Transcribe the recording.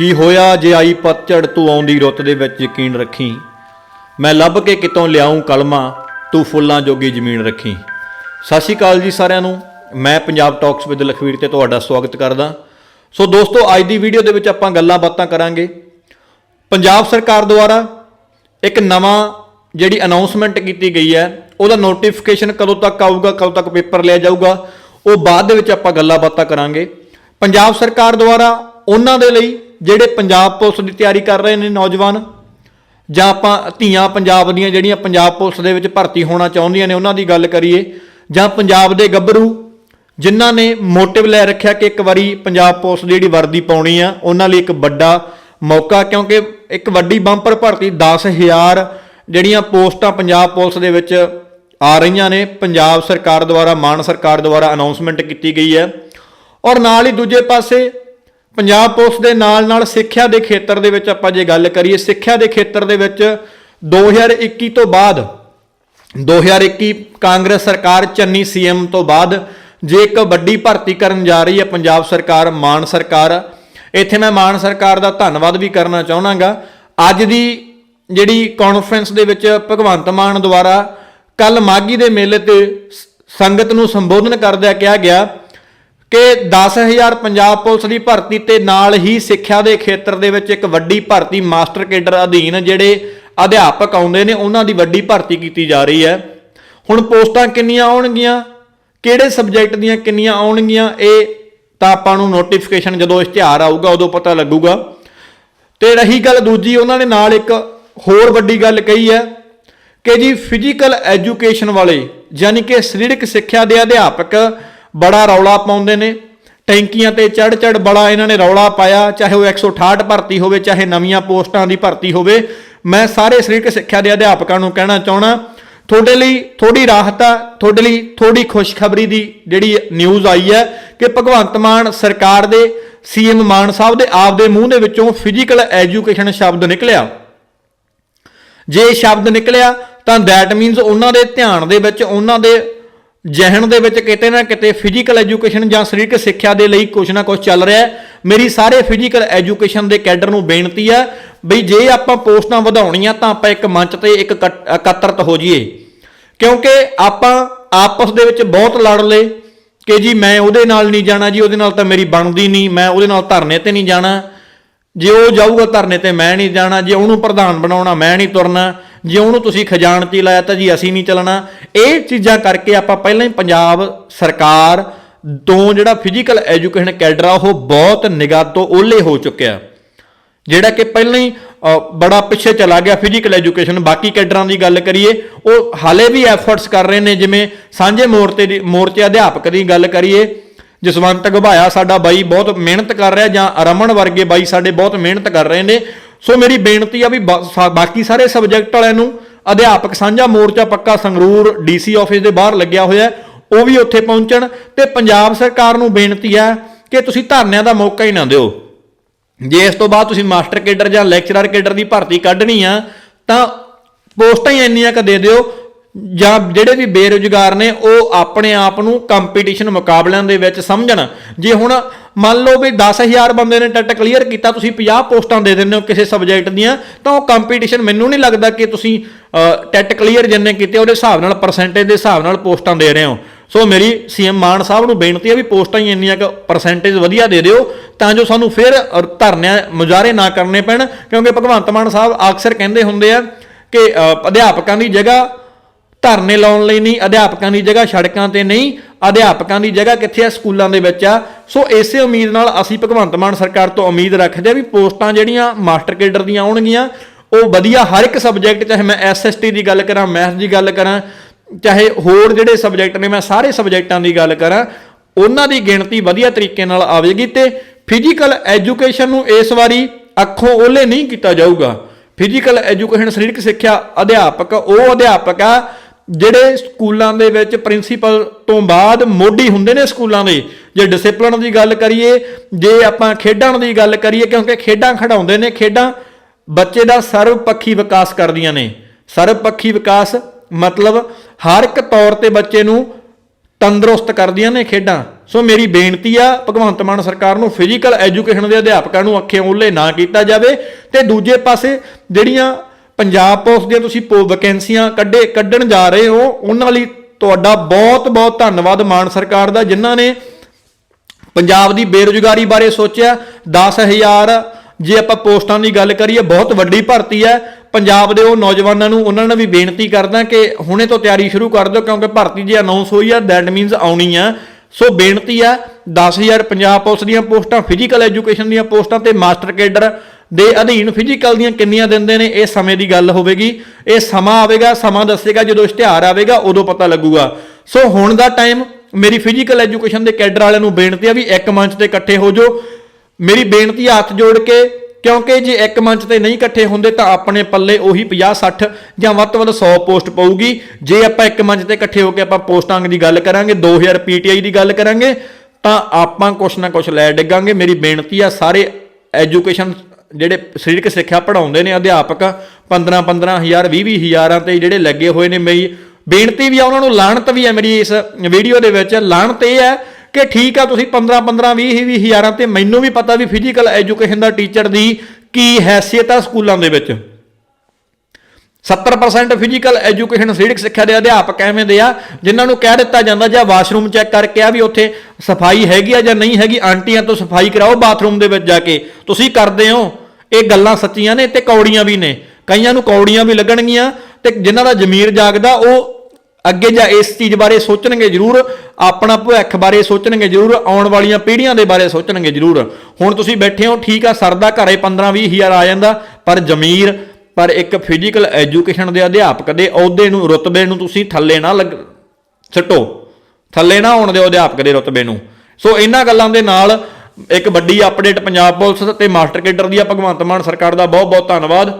ਕੀ ਹੋਇਆ ਜੇ ਆਈ ਪਤਝੜ ਤੂੰ ਆਉਂਦੀ ਰੁੱਤ ਦੇ ਵਿੱਚ ਯਕੀਨ ਰੱਖੀ? ਮੈਂ ਲੱਭ ਕੇ ਕਿਤੋਂ ਲਿਆਉਂ ਕਲਮਾ, ਤੂੰ ਫੁੱਲਾਂ ਜੋਗੀ ਜ਼ਮੀਨ ਰੱਖੀ। ਸਤਿ ਸ਼੍ਰੀ ਅਕਾਲ ਜੀ ਸਾਰਿਆਂ ਨੂੰ। ਮੈਂ ਪੰਜਾਬ ਟਾਕਸ ਵਿਦ ਲਖਵੀਰ ਤੇ ਤੁਹਾਡਾ ਸਵਾਗਤ ਕਰਦਾ। ਸੋ ਦੋਸਤੋ, ਅੱਜ ਦੀ ਵੀਡੀਓ ਦੇ ਵਿੱਚ ਆਪਾਂ ਗੱਲਾਂ ਬਾਤਾਂ ਕਰਾਂਗੇ। ਪੰਜਾਬ ਸਰਕਾਰ ਦੁਆਰਾ ਇੱਕ ਨਵਾਂ ਜਿਹੜੀ ਅਨਾਉਂਸਮੈਂਟ ਕੀਤੀ ਗਈ ਹੈ, ਉਹਦਾ ਨੋਟੀਫਿਕੇਸ਼ਨ ਕਦੋਂ ਤੱਕ ਆਊਗਾ, ਕਦੋਂ ਤੱਕ ਪੇਪਰ ਲਿਆ ਜਾਊਗਾ, ਉਹ ਬਾਅਦ ਦੇ ਵਿੱਚ ਆਪਾਂ ਗੱਲਾਂ ਬਾਤਾਂ ਕਰਾਂਗੇ। ਪੰਜਾਬ ਸਰਕਾਰ ਦੁਆਰਾ ਉਹਨਾਂ ਦੇ ਲਈ ਜਿਹੜੇ ਪੰਜਾਬ ਪੁਲਿਸ ਦੀ ਤਿਆਰੀ ਕਰ ਰਹੇ ਨੇ ਨੌਜਵਾਨ, ਜਾਂ ਆਪਾਂ ਧੀਆਂ ਪੰਜਾਬ ਦੀਆਂ ਜਿਹੜੀਆਂ ਪੰਜਾਬ ਪੁਲਿਸ ਦੇ ਵਿੱਚ ਭਰਤੀ ਹੋਣਾ ਚਾਹੁੰਦੀਆਂ ਨੇ, ਉਹਨਾਂ ਦੀ ਗੱਲ ਕਰੀਏ, ਜਾਂ ਪੰਜਾਬ ਦੇ ਗੱਭਰੂ, ਜਿਨ੍ਹਾਂ ਨੇ ਮੋਟਿਵ ਲੈ ਰੱਖਿਆ ਕਿ ਇੱਕ ਵਾਰੀ ਪੰਜਾਬ ਪੁਲਿਸ ਦੀ ਜਿਹੜੀ ਵਰਦੀ ਪਾਉਣੀ ਆ, ਉਹਨਾਂ ਲਈ ਇੱਕ ਵੱਡਾ ਮੌਕਾ, ਕਿਉਂਕਿ ਇੱਕ ਵੱਡੀ ਬੰਪਰ ਭਰਤੀ 10000 ਜਿਹੜੀਆਂ ਪੋਸਟਾਂ ਪੰਜਾਬ ਪੁਲਿਸ ਦੇ ਵਿੱਚ ਆ ਰਹੀਆਂ ਨੇ, ਪੰਜਾਬ ਸਰਕਾਰ ਦੁਆਰਾ, ਮਾਨ ਸਰਕਾਰ ਦੁਆਰਾ ਅਨਾਉਂਸਮੈਂਟ ਕੀਤੀ ਗਈ ਹੈ। ਔਰ ਨਾਲ ਹੀ ਦੂਜੇ ਪਾਸੇ ਪੰਜਾਬ ਪੁਲਿਸ ਦੇ ਨਾਲ ਨਾਲ ਸਿੱਖਿਆ ਦੇ ਖੇਤਰ ਦੇ ਵਿੱਚ ਆਪਾਂ ਜੇ ਗੱਲ ਕਰੀਏ, ਸਿੱਖਿਆ ਦੇ ਖੇਤਰ ਦੇ ਵਿੱਚ 2021 ਤੋਂ ਬਾਅਦ 2021 ਕਾਂਗਰਸ ਸਰਕਾਰ ਚੰਨੀ ਸੀਐਮ ਤੋਂ ਬਾਅਦ ਜੇ ਇੱਕ ਵੱਡੀ ਭਰਤੀ ਕਰਨ ਜਾ ਰਹੀ ਹੈ ਪੰਜਾਬ ਸਰਕਾਰ, ਮਾਨ ਸਰਕਾਰ, ਇੱਥੇ ਮੈਂ ਮਾਨ ਸਰਕਾਰ ਦਾ ਧੰਨਵਾਦ ਵੀ ਕਰਨਾ ਚਾਹਣਾਗਾ ਅੱਜ ਦੀ ਜਿਹੜੀ ਕਾਨਫਰੰਸ ਦੇ ਵਿੱਚ ਭਗਵੰਤ ਮਾਨ ਦੁਆਰਾ ਕੱਲ ਮਾਗੀ ਦੇ ਮੇਲੇ ਤੇ ਸ- ਸੰਗਤ ਨੂੰ ਸੰਬੋਧਨ ਕਰਦਿਆਂ ਕਿਹਾ ਗਿਆ ਕਿ 10000 ਪੰਜਾਬ ਪੁਲਿਸ ਦੀ ਭਰਤੀ ਤੇ ਨਾਲ ਹੀ ਸਿੱਖਿਆ ਦੇ ਖੇਤਰ ਦੇ ਵਿੱਚ ਇੱਕ ਵੱਡੀ ਭਰਤੀ ਮਾਸਟਰ ਕੇਡਰ ਅਧੀਨ ਜਿਹੜੇ ਅਧਿਆਪਕ ਆਉਂਦੇ ਨੇ, ਉਹਨਾਂ ਦੀ ਵੱਡੀ ਭਰਤੀ ਕੀਤੀ ਜਾ ਰਹੀ ਹੈ। ਹੁਣ ਪੋਸਟਾਂ ਕਿੰਨੀਆਂ ਆਉਣਗੀਆਂ? ਕਿਹੜੇ ਸਬਜੈਕਟ ਦੀਆਂ ਕਿੰਨੀਆਂ ਆਉਣਗੀਆਂ? ਇਹ ਤਾਂ ਆਪਾਂ ਨੂੰ ਨੋਟੀਫਿਕੇਸ਼ਨ ਜਦੋਂ ਇਸ਼ਤਿਹਾਰ ਆਊਗਾ, ਉਦੋਂ ਪਤਾ ਲੱਗੂਗਾ। ਤੇ ਰਹੀ ਗੱਲ ਦੂਜੀ, ਉਹਨਾਂ ਨੇ ਨਾਲ ਇੱਕ ਹੋਰ ਵੱਡੀ ਗੱਲ ਕਹੀ ਹੈ ਕਿ ਜੀ ਫਿਜ਼ੀਕਲ ਐਜੂਕੇਸ਼ਨ ਵਾਲੇ, ਯਾਨੀ ਕਿ ਸਰੀਰਕ ਸਿੱਖਿਆ ਦੇ ਅਧਿਆਪਕ ਬੜਾ ਰੌਲਾ ਪਾਉਂਦੇ ਨੇ। ਟੈਂਕੀਆਂ ਤੇ ਚੜ ਚੜ ਬੜਾ ਇਹਨਾਂ ਨੇ ਰੌਲਾ ਪਾਇਆ, ਚਾਹੇ ਉਹ 168 ਭਰਤੀ ਹੋਵੇ, ਚਾਹੇ ਨਵੀਆਂ ਪੋਸਟਾਂ ਦੀ ਭਰਤੀ ਹੋਵੇ। ਮੈਂ ਸਾਰੇ ਸਰੀਰਕ ਸਿੱਖਿਆ ਦੇ ਅਧਿਆਪਕਾਂ ਨੂੰ ਕਹਿਣਾ ਚਾਹਣਾ ਤੁਹਾਡੇ ਲਈ ਥੋੜੀ ਰਾਹਤ ਆ, ਤੁਹਾਡੇ ਲਈ ਥੋੜੀ ਖੁਸ਼ਖਬਰੀ ਦੀ ਜਿਹੜੀ ਨਿਊਜ਼ ਆਈ ਹੈ ਕਿ ਭਗਵੰਤ ਮਾਨ ਸਰਕਾਰ ਦੇ ਸੀਐਮ ਮਾਨ ਸਾਹਿਬ ਦੇ ਆਪ ਦੇ ਮੂੰਹ ਦੇ ਵਿੱਚੋਂ ਫਿਜ਼ੀਕਲ ਐਜੂਕੇਸ਼ਨ ਸ਼ਬਦ ਨਿਕਲਿਆ। ਜੇ ਸ਼ਬਦ ਨਿਕਲਿਆ, ਤਾਂ ਦੈਟ ਮੀਨਸ ਉਹਨਾਂ ਦੇ ਧਿਆਨ ਦੇ ਵਿੱਚ, ਉਹਨਾਂ ਦੇ ਜਹਿਣ ਦੇ ਵਿੱਚ ਕਿਤੇ ਨਾ ਕਿਤੇ ਫਿਜ਼ੀਕਲ ਐਜੂਕੇਸ਼ਨ ਜਾਂ ਸਰੀਰਕ ਸਿੱਖਿਆ ਦੇ ਲਈ ਕੁਝ ਨਾ ਕੁਝ ਚੱਲ ਰਿਹਾ ਹੈ। ਮੇਰੀ ਸਾਰੇ ਫਿਜ਼ੀਕਲ ਐਜੂਕੇਸ਼ਨ ਦੇ ਕੈਡਰ ਨੂੰ ਬੇਨਤੀ ਆ ਬਈ ਜੇ ਆਪਾਂ ਪੋਸਟਾਂ ਵਧਾਉਣੀਆਂ ਤਾਂ ਆਪਾਂ ਇੱਕ ਮੰਚ ਤੇ ਇੱਕ ਇਕੱਠ- ਇਕੱਤਰਤ ਹੋ ਜਾਈਏ। ਕਿਉਂਕਿ ਆਪਾਂ ਆਪਸ ਦੇ ਵਿੱਚ ਬਹੁਤ ਲੜ ਲਏ ਕਿ ਜੀ ਮੈਂ ਉਹਦੇ ਨਾਲ ਨਹੀਂ ਜਾਣਾ, ਜੀ ਉਹਦੇ ਨਾਲ ਤਾਂ ਮੇਰੀ ਬਣਦੀ ਨਹੀਂ, ਮੈਂ ਉਹਦੇ ਨਾਲ ਧਰਨੇ ਤੇ ਨਹੀਂ ਜਾਣਾ। ਜੇ ਉਹ ਜਾਊਗਾ ਧਰਨੇ ਤੇ ਮੈਂ ਨਹੀਂ ਜਾਣਾ, ਜੇ ਉਹਨੂੰ ਪ੍ਰਧਾਨ ਬਣਾਉਣਾ, ਮੈਂ ਨਹੀਂ ਤੁਰਨਾ, ਜੇ ਉਹਨੂੰ ਤੁਸੀਂ ਖਜ਼ਾਨਚੀ ਲਾਇਆ ਤਾਂ ਜੀ ਅਸੀਂ ਨਹੀਂ ਚੱਲਣਾ। ਇਹ ਚੀਜ਼ਾਂ ਕਰਕੇ ਆਪਾਂ ਪਹਿਲਾਂ ਹੀ ਪੰਜਾਬ ਸਰਕਾਰ ਤੋਂ ਜਿਹੜਾ ਫਿਜ਼ੀਕਲ ਐਜੂਕੇਸ਼ਨ ਕੈਡਰ ਆ, ਉਹ ਬਹੁਤ ਨਿਗਾਹ ਤੋਂ ਓਲੇ ਹੋ ਚੁੱਕਿਆ ਜਿਹੜਾ ਕਿ ਪਹਿਲਾਂ ਹੀ ਬੜਾ ਪਿੱਛੇ ਚਲਾ ਗਿਆ ਫਿਜ਼ੀਕਲ ਐਜੂਕੇਸ਼ਨ ਬਾਕੀ ਕੈਡਰਾਂ ਦੀ ਗੱਲ ਕਰੀਏ, ਉਹ ਹਾਲੇ ਵੀ ਐਫਰਟਸ ਕਰ ਰਹੇ ਨੇ, ਜਿਵੇਂ ਸਾਂਝੇ ਮੋਰਚੇ ਦੀ ਮੋਰਚੇ ਅਧਿਆਪਕ ਦੀ ਗੱਲ ਕਰੀਏ, ਜਸਵੰਤ ਘਬਾਇਆ ਸਾਡਾ ਬਾਈ ਬਹੁਤ ਮਿਹਨਤ ਕਰ ਰਿਹਾ, ਜਾਂ ਰਮਨ ਵਰਗੇ ਬਾਈ ਸਾਡੇ ਬਹੁਤ ਮਿਹਨਤ ਕਰ ਰਹੇ ਨੇ। ਸੋ ਮੇਰੀ ਬੇਨਤੀ ਆ ਵੀ ਬਾ- ਬਾਕੀ ਸਾਰੇ ਸਬਜੈਕਟ ਵਾਲਿਆਂ ਨੂੰ ਅਧਿਆਪਕ ਸਾਂਝਾ ਮੋਰਚਾ ਪੱਕਾ ਸੰਗਰੂਰ ਡੀਸੀ ਆਫਿਸ ਦੇ ਬਾਹਰ ਲੱਗਿਆ ਹੋਇਆ ਉਹ ਵੀ ਉੱਥੇ ਪਹੁੰਚਣ ਤੇ ਪੰਜਾਬ ਸਰਕਾਰ ਨੂੰ ਬੇਨਤੀ ਹੈ ਕਿ ਤੁਸੀਂ ਧਰਨਿਆਂ ਦਾ ਮੌਕਾ ਹੀ ਨਾ ਦਿਓ। ਜੇ ਇਸ ਤੋਂ ਬਾਅਦ ਤੁਸੀਂ ਮਾਸਟਰ ਕੇਡਰ ਜਾਂ ਲੈਕਚਰਰ ਕੇਡਰ ਦੀ ਭਰਤੀ ਕੱਢਣੀ ਆ, ਤਾਂ ਪੋਸਟਾਂ ਹੀ ਇੰਨੀਆਂ ਕ ਦੇ ਦਿਓ ਜਾਂ ਜਿਹੜੇ ਵੀ ਬੇਰੁਜ਼ਗਾਰ ਨੇ, ਉਹ ਆਪਣੇ ਆਪ ਨੂੰ ਕੰਪੀਟੀਸ਼ਨ ਮੁਕਾਬਲਿਆਂ ਦੇ ਵਿੱਚ ਸਮਝਣ। ਜੇ ਹੁਣ ਮੰਨ ਲਓ ਵੀ 10000 ਬੰਦੇ ਨੇ ਟੈਟ ਕਲੀਅਰ ਕੀਤਾ, ਤੁਸੀਂ 50 ਪੋਸਟਾਂ ਦੇ ਦਿੰਦੇ ਹੋ ਕਿਸੇ ਸਬਜੈਕਟ ਦੀਆਂ, ਤਾਂ ਉਹ ਕੰਪੀਟੀਸ਼ਨ ਮੈਨੂੰ ਨਹੀਂ ਲੱਗਦਾ ਕਿ ਤੁਸੀਂ ਟੈਟ ਕਲੀਅਰ ਜਿੰਨੇ ਕੀਤੇ, ਉਹਦੇ ਹਿਸਾਬ ਨਾਲ ਪਰਸੈਂਟੇਜ ਦੇ ਹਿਸਾਬ ਨਾਲ ਪੋਸਟਾਂ ਦੇ ਰਹੇ ਹੋ। ਸੋ ਮੇਰੀ ਸੀਐਮ ਮਾਨ ਸਾਹਿਬ ਨੂੰ ਬੇਨਤੀ ਹੈ ਵੀ ਪੋਸਟਾਂ ਹੀ ਇੰਨੀਆਂ ਕੁ ਪਰਸੈਂਟੇਜ ਵਧੀਆ ਦੇ ਦਿਓ, ਤਾਂ ਜੋ ਸਾਨੂੰ ਫਿਰ ਧਰਨਿਆਂ ਮੁਜ਼ਾਹਰੇ ਨਾ ਕਰਨੇ ਪੈਣ, ਕਿਉਂਕਿ ਭਗਵੰਤ ਮਾਨ ਸਾਹਿਬ ਅਕਸਰ ਕਹਿੰਦੇ ਹੁੰਦੇ ਆ ਕਿ ਅਧਿਆਪਕਾਂ ਦੀ ਜਗ੍ਹਾ ਧਰਨੇ ਲਾਉਣ ਲਈ ਨਹੀਂ, ਅਧਿਆਪਕਾਂ ਦੀ ਜਗ੍ਹਾ ਸੜਕਾਂ ਤੇ ਨਹੀਂ, ਅਧਿਆਪਕਾਂ ਦੀ ਜਗ੍ਹਾ ਕਿੱਥੇ ਆ? ਸਕੂਲਾਂ ਦੇ ਵਿੱਚ ਆ। ਸੋ ਇਸੇ ਉਮੀਦ ਨਾਲ ਅਸੀਂ ਭਗਵੰਤ ਮਾਨ ਸਰਕਾਰ ਤੋਂ ਉਮੀਦ ਰੱਖਦੇ ਆ ਵੀ ਪੋਸਟਾਂ ਜਿਹੜੀਆਂ ਮਾਸਟਰ ਕੇਡਰ ਦੀਆਂ ਆਉਣਗੀਆਂ, ਉਹ ਵਧੀਆ ਹਰ ਇੱਕ ਸਬਜੈਕਟ, ਚਾਹੇ ਮੈਂ ਐਸਐਸਟੀ ਦੀ ਗੱਲ ਕਰਾਂ, ਮੈਥ ਦੀ ਗੱਲ ਕਰਾਂ, ਚਾਹੇ ਹੋਰ ਜਿਹੜੇ ਸਬਜੈਕਟ ਨੇ, ਮੈਂ ਸਾਰੇ ਸਬਜੈਕਟਾਂ ਦੀ ਗੱਲ ਕਰਾਂ, ਉਹਨਾਂ ਦੀ ਗਿਣਤੀ ਵਧੀਆ ਤਰੀਕੇ ਨਾਲ ਆਵੇਗੀ ਤੇ ਫਿਜ਼ੀਕਲ ਐਜੂਕੇਸ਼ਨ ਨੂੰ ਇਸ ਵਾਰੀ ਅੱਖੋਂ ਓਲੇ ਨਹੀਂ ਕੀਤਾ ਜਾਊਗਾ। ਫਿਜ਼ੀਕਲ ਐਜੂਕੇਸ਼ਨ ਸਰੀਰਕ ਸਿੱਖਿਆ ਅਧਿਆਪਕ, ਉਹ ਅਧਿਆਪਕ ਆ ਜਿਹੜੇ ਸਕੂਲਾਂ ਦੇ ਵਿੱਚ ਪ੍ਰਿੰਸੀਪਲ ਤੋਂ ਬਾਅਦ ਮੋਢੀ ਹੁੰਦੇ ਨੇ ਸਕੂਲਾਂ ਦੇ, ਜੇ ਡਿਸਪਲਿਨ ਦੀ ਗੱਲ ਕਰੀਏ, ਜੇ ਆਪਾਂ ਖੇਡਾਂ ਦੀ ਗੱਲ ਕਰੀਏ, ਕਿਉਂਕਿ ਖੇਡਾਂ ਖੜਾਉਂਦੇ ਨੇ, ਖੇਡਾਂ ਬੱਚੇ ਦਾ ਸਰਵ ਪੱਖੀ ਵਿਕਾਸ ਕਰਦੀਆਂ ਨੇ। ਸਰਵਪੱਖੀ ਵਿਕਾਸ ਮਤਲਬ ਹਰ ਇੱਕ ਤੌਰ ਤੇ ਬੱਚੇ ਨੂੰ ਤੰਦਰੁਸਤ ਕਰਦੀਆਂ ਨੇ ਖੇਡਾਂ। ਸੋ ਮੇਰੀ ਬੇਨਤੀ ਆ, ਭਗਵੰਤ ਮਾਨ ਸਰਕਾਰ ਨੂੰ ਫਿਜ਼ੀਕਲ ਐਜੂਕੇਸ਼ਨ ਦੇ ਅਧਿਆਪਕਾਂ ਨੂੰ ਅੱਖੇ ਓਲੇ ਨਾ ਕੀਤਾ ਜਾਵੇ ਤੇ ਦੂਜੇ ਪਾਸੇ ਜਿਹੜੀਆਂ ਪੰਜਾਬ ਪੁਲਿਸ ਦੀਆਂ ਤੁਸੀਂ ਪੋ ਵੈਕੈਂਸੀਆਂ ਕੱਢੇ ਕੱਢਣ ਜਾ ਰਹੇ ਹੋ, ਉਹਨਾਂ ਲਈ ਤੁਹਾਡਾ ਬਹੁਤ ਬਹੁਤ ਧੰਨਵਾਦ ਮਾਨ ਸਰਕਾਰ ਦਾ, ਜਿਨ੍ਹਾਂ ਨੇ ਪੰਜਾਬ ਦੀ ਬੇਰੁਜ਼ਗਾਰੀ ਬਾਰੇ ਸੋਚਿਆ। 10000 ਜੇ ਆਪਾਂ ਪੋਸਟਾਂ ਦੀ ਗੱਲ ਕਰੀਏ, ਬਹੁਤ ਵੱਡੀ ਭਰਤੀ ਹੈ। ਪੰਜਾਬ ਦੇ ਉਹ ਨੌਜਵਾਨਾਂ ਨੂੰ ਉਹਨਾਂ ਨੂੰ ਵੀ ਬੇਨਤੀ ਕਰਦਾ ਕਿ ਹੁਣੇ ਤੋਂ ਤਿਆਰੀ ਸ਼ੁਰੂ ਕਰ ਦਿਓ, ਕਿਉਂਕਿ ਭਰਤੀ ਜੇ ਅਨਾਉਂਸ ਹੋਈ ਆ ਦੈਟ ਮੀਨਸ ਆਉਣੀ ਆ। ਸੋ ਬੇਨਤੀ ਆ 10000 ਪੰਜਾਬ ਪੁਲਿਸ ਦੀਆਂ ਪੋਸਟਾਂ ਫਿਜ਼ੀਕਲ ਐਜੂਕੇਸ਼ਨ ਦੀਆਂ ਪੋਸਟਾਂ ਤੇ ਮਾਸਟਰ ਕੇਡਰ ਦੇ ਅਧੀਨ ਫਿਜ਼ੀਕਲ ਦੀਆਂ ਕਿੰਨੀਆਂ ਦਿੰਦੇ ਨੇ, ਇਹ ਸਮੇਂ ਦੀ ਗੱਲ ਹੋਵੇਗੀ। ਇਹ ਸਮਾਂ ਆਵੇਗਾ, ਸਮਾਂ ਦੱਸੇਗਾ, ਜਦੋਂ ਇਸ਼ਤਿਹਾਰ ਆਵੇਗਾ, ਉਦੋਂ ਪਤਾ ਲੱਗੂਗਾ। ਸੋ ਹੁਣ ਦਾ ਟਾਈਮ ਮੇਰੀ ਫਿਜ਼ੀਕਲ ਐਜੂਕੇਸ਼ਨ ਦੇ ਕੈਡਰ ਵਾਲਿਆਂ ਨੂੰ ਬੇਨਤੀ ਆ ਵੀ ਇੱਕ ਮੰਚ ਤੇ ਇਕੱਠੇ ਹੋ ਜਾਓ। ਮੇਰੀ ਬੇਨਤੀ ਆ ਹੱਥ ਜੋੜ ਕੇ, ਕਿਉਂਕਿ ਜੇ ਇੱਕ ਮੰਚ ਤੇ ਨਹੀਂ ਇਕੱਠੇ ਹੁੰਦੇ ਤਾਂ ਆਪਣੇ ਪੱਲੇ ਉਹੀ 50 60 ਜਾਂ ਵੱਧ ਤੋਂ ਵੱਧ 100 ਪੋਸਟ ਪਊਗੀ। ਜੇ ਆਪਾਂ ਇੱਕ ਮੰਚ ਤੇ ਇਕੱਠੇ ਹੋ ਕੇ ਆਪਾਂ ਪੋਸਟਾਂ ਦੀ ਗੱਲ ਕਰਾਂਗੇ 2000 ਪੀਟੀਆਈ ਦੀ ਗੱਲ ਕਰਾਂਗੇ, ਤਾਂ ਆਪਾਂ ਕੁਛ ਨਾ ਕੁਛ ਲੈ ਡਿੱਗਾਂਗੇ। ਮੇਰੀ ਬੇਨਤੀ ਆ ਸਾਰੇ ਐਜੂਕੇਸ਼ਨ ਜਿਹੜੇ ਸਰੀਰਕ ਸਿੱਖਿਆ ਪੜਾਉਂਦੇ ਨੇ ਅਧਿਆਪਕ 15 15000 20 20000 ਤੇ ਜਿਹੜੇ ਲੱਗੇ ਹੋਏ ਨੇ ਮੇਰੀ ਬੇਨਤੀ ਵੀ ਆ ਉਹਨਾਂ ਨੂੰ ਲਾਹਣਤ ਵੀ ਹੈ ਮੇਰੀ ਇਸ ਵੀਡੀਓ ਦੇ ਵਿੱਚ ਲਾਹਣਤ ਇਹ ਹੈ ਕਿ ਠੀਕ ਆ ਤੁਸੀਂ 15 15 20 20 ਹਜ਼ਾਰਾਂ ਤੇ ਮੈਨੂੰ ਵੀ ਪਤਾ ਵੀ ਫਿਜ਼ੀਕਲ ਐਜੂਕੇਸ਼ਨ ਦਾ ਟੀਚਰ ਦੀ ਕੀ ਹੈਸੀਅਤ ਆ ਸਕੂਲਾਂ ਦੇ ਵਿੱਚ। 70% ਫਿਜ਼ੀਕਲ ਐਜੂਕੇਸ਼ਨ ਸਰੀਰਕ ਸਿੱਖਿਆ ਦੇ ਅਧਿਆਪਕ ਐਵੇਂ ਦੇ ਆ, ਜਿਨ੍ਹਾਂ ਨੂੰ ਕਹਿ ਦਿੱਤਾ ਜਾਂਦਾ ਜਾਂ ਵਾਸ਼ਰੂਮ ਚੈੱਕ ਕਰਕੇ ਆ ਵੀ ਉੱਥੇ ਸਫ਼ਾਈ ਹੈਗੀ ਆ ਜਾਂ ਨਹੀਂ ਹੈਗੀ, ਆਂਟੀਆਂ ਤੋਂ ਸਫ਼ਾਈ ਕਰਾਓ ਬਾਥਰੂਮ ਦੇ ਵਿੱਚ ਜਾ ਕੇ। ਤੁਸੀਂ ਕਰਦੇ ਹੋ, ਇਹ ਗੱਲਾਂ ਸੱਚੀਆਂ ਨੇ ਤੇ ਕੌੜੀਆਂ ਵੀ ਨੇ। ਕਈਆਂ ਨੂੰ ਕੌੜੀਆਂ ਵੀ ਲੱਗਣਗੀਆਂ ਤੇ ਜਿਨ੍ਹਾਂ ਦਾ ਜ਼ਮੀਰ ਜਾਗਦਾ, ਉਹ ਅੱਗੇ ਜਾ ਇਸ ਚੀਜ਼ ਬਾਰੇ ਸੋਚਣਗੇ ਜ਼ਰੂਰ, ਆਪਣਾ ਭਵਿੱਖ ਬਾਰੇ ਸੋਚਣਗੇ ਜ਼ਰੂਰ, ਆਉਣ ਵਾਲੀਆਂ ਪੀੜ੍ਹੀਆਂ ਦੇ ਬਾਰੇ ਸੋਚਣਗੇ ਜ਼ਰੂਰ। ਹੁਣ ਤੁਸੀਂ ਬੈਠੇ ਹੋ, ਠੀਕ ਆ ਸਰਦਾ ਘਰੇ 15 20 ਹਜ਼ਾਰ ਆ ਜਾਂਦਾ, ਪਰ ਜ਼ਮੀਰ ਪਰ ਇੱਕ ਫਿਜ਼ੀਕਲ ਐਜੂਕੇਸ਼ਨ ਦੇ ਅਧਿਆਪਕ ਦੇ ਅਹੁਦੇ ਨੂੰ, ਰੁਤਬੇ ਨੂੰ ਤੁਸੀਂ ਥੱਲੇ ਨਾ ਲੱਗ ਛੱਟੋ ਥੱਲੇ ਨਾ ਆਉਣ ਦਿਓ ਅਧਿਆਪਕ ਦੇ ਰੁਤਬੇ ਨੂੰ। ਸੋ ਇਹਨਾਂ ਗੱਲਾਂ ਦੇ ਨਾਲ ਇੱਕ ਵੱਡੀ ਅਪਡੇਟ ਪੰਜਾਬ ਪੁਲਿਸ ਤੇ ਮਾਸਟਰ ਕੇਡਰ ਦੀ ਆ। ਭਗਵੰਤ ਮਾਨ ਸਰਕਾਰ ਦਾ ਬਹੁਤ ਬਹੁਤ ਧੰਨਵਾਦ।